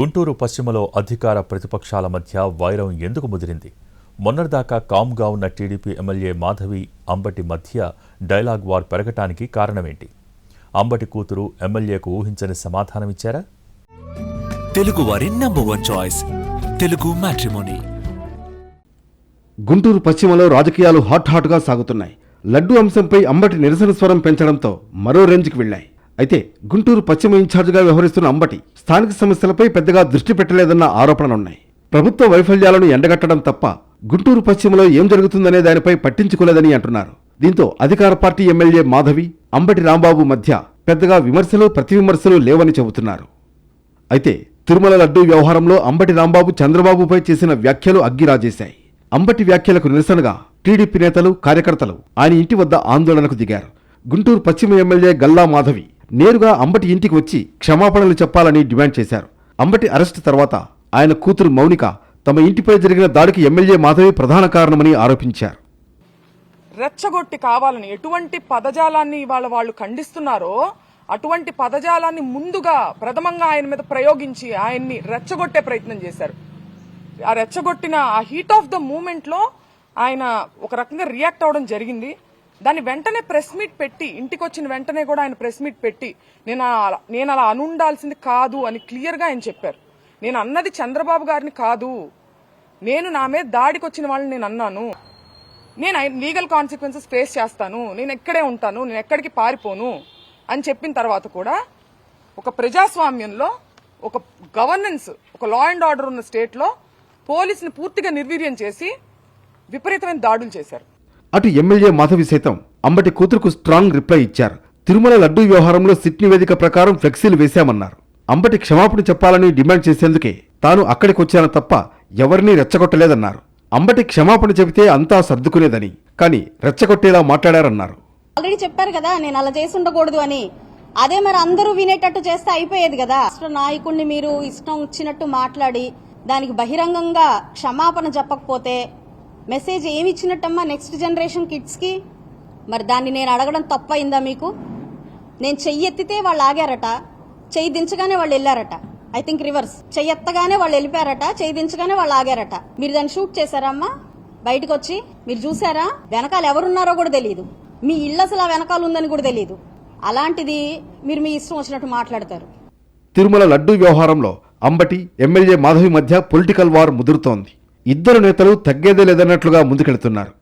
గుంటూరు పశ్చిమలో అధికార ప్రతిపక్షాల మధ్య వైరం ఎందుకు ముదిరింది? మొన్నటిదాకా కామ్గా ఉన్న టీడీపీ ఎమ్మెల్యే మాధవి అంబటి మధ్య డైలాగ్ వార్ పెరగటానికి కారణమేంటి? అంబటి కూతురు ఎమ్మెల్యేకు ఊహించని సమాధానమిచ్చారా తెలుగు వారి number one choice Telugu matrimony Guntur పశ్చిమలో రాజకీయాలు హాట్ హాట్గా సాగుతున్నాయి. లడ్డు అంశంపై అంబటి నిరసన స్వరం పెంచడంతో మరో రేంజ్కి వెళ్ళాయి అయితే గుంటూరు పశ్చిమ ఇన్ఛార్జిగా వ్యవహరిస్తున్న అంబటి స్థానిక సమస్యలపై పెద్దగా దృష్టి పెట్టలేదన్న ఆరోపణలున్నాయి. ప్రభుత్వ వైఫల్యాలను ఎండగట్టడం తప్ప గుంటూరు పశ్చిమలో ఏం జరుగుతుందనే దానిపై పట్టించుకోలేదని అంటున్నారు. దీంతో అధికార పార్టీ ఎమ్మెల్యే మాధవి అంబటి రాంబాబు మధ్య పెద్దగా విమర్శలు ప్రతివిమర్శలు లేవని చెబుతున్నారు. అయితే తిరుమల లడ్డూ వ్యవహారంలో అంబటి రాంబాబు చంద్రబాబుపై చేసిన వ్యాఖ్యలు అగ్గిరాజేశాయి అంబటి వ్యాఖ్యలకు నిరసనగా టీడీపీ నేతలు కార్యకర్తలు ఆయన ఇంటి వద్ద ఆందోళనకు దిగారు. గుంటూరు పశ్చిమ ఎమ్మెల్యే గల్లా మాధవి నేరుగా అంబటి ఇంటికి వచ్చి క్షమాపణలు చెప్పాలని డిమాండ్ చేశారు. అంబటి అరెస్టు తర్వాత ఆయన కూతురు మౌనిక తమ ఇంటిపై జరిగిన దాడికి ఎమ్మెల్యే మాధవి ప్రధాన కారణమని ఆరోపించారు. రెచ్చగొట్టి కావాలని ఎటువంటి పదజాలాన్ని ఇవాళ వాళ్ళు ఖండిస్తున్నారో అటువంటి పదజాలాన్ని ముందుగా ప్రథమంగా ఆయన మీద ప్రయోగించి ఆయన్ని రెచ్చగొట్టే ప్రయత్నం చేశారు. ఆ రెచ్చగొట్టిన ఆ హీట్ ఆఫ్ ద మూమెంట్లో ఆయన ఒక రకంగా రియాక్ట్ అవడం జరిగింది. దాన్ని వెంటనే ప్రెస్ మీట్ పెట్టి ఇంటికి వచ్చిన వెంటనే కూడా ఆయన ప్రెస్ మీట్ పెట్టి నేను అలా- నేను అలా అనుండాల్సింది కాదు అని క్లియర్గా ఆయన చెప్పారు. నేను అన్నది చంద్రబాబు గారిని కాదు. నేను నా మీద దాడికి వచ్చిన వాళ్ళని నేను అన్నాను. నేను లీగల్ కాన్సిక్వెన్సెస్ ఫేస్ చేస్తాను. నేను ఎక్కడే ఉంటాను. నేను ఎక్కడికి పారిపోను అని చెప్పిన తర్వాత కూడా ఒక ప్రజాస్వామ్యంలో ఒక గవర్నెన్స్ ఒక లా అండ్ ఆర్డర్ ఉన్న స్టేట్లో పోలీసుని పూర్తిగా నిర్వీర్యం చేసి విపరీతమైన దాడులు చేశారు. అటు ఎమ్మెల్యే మాధవి సైతం అంబటి కూతురుకు స్ట్రాంగ్ రిప్లై ఇచ్చారు. తిరుమల లడ్డూ వ్యవహారంలో సిట్ నివేదిక ప్రకారం ఫ్లెక్సీలు వేశామన్నారు. అంబటి క్షమాపణ చెప్పాలని డిమాండ్ చేసేందుకే తాను అక్కడికొచ్చాను తప్ప ఎవరినీ రెచ్చగొట్టలేదన్నారు. అంబటి క్షమాపణ చెబితే అంతా సర్దుకునేదని కానీ రెచ్చగొట్టేలా మాట్లాడారన్నారు. ఆల్రెడీ చెప్పారు కదా నేను అలా చేసి ఉండకూడదు అని. అదే మరి అందరూ వినేటట్టు చేస్తే అయిపోయేది కదా. అసలు నాయకుడిని మీరు ఇష్టం వచ్చినట్టు మాట్లాడి దానికి బహిరంగంగా క్షమాపణ చెప్పకపోతే మెసేజ్ ఏమి ఇచ్చినట్టమ్మా నెక్స్ట్ జనరేషన్ కిడ్స్కి? మరి దాన్ని నేను అడగడం తప్పయిందా మీకు? నేను చెయ్యి ఎత్తితే వాళ్ళు ఆగారట చెయ్యి దించగానే వాళ్ళు వెళ్ళారట. ఐ థింక్ రివర్స్ చెయ్యి ఎత్తగానే వాళ్ళు వెళ్ళిపోయారట చెయ్యి దించగానే వాళ్ళు ఆగారట. మీరు దాన్ని షూట్ చేశారమ్మా బయటకు వచ్చి మీరు చూసారా వెనకాల ఎవరున్నారో కూడా తెలియదు మీ ఇళ్ళు అసలు ఆ వెనకాల ఉందని కూడా తెలియదు అలాంటిది మీరు మీ ఇష్టం వచ్చినట్టు మాట్లాడతారు. తిరుమల లడ్డూ వ్యవహారంలో అంబటి ఎమ్మెల్యే మాధవి మధ్య పొలిటికల్ వార్ ముదురుతోంది. ఇద్దరు నేతలు తగ్గేదే లేదన్నట్లుగా ముందుకెళ్తున్నారు.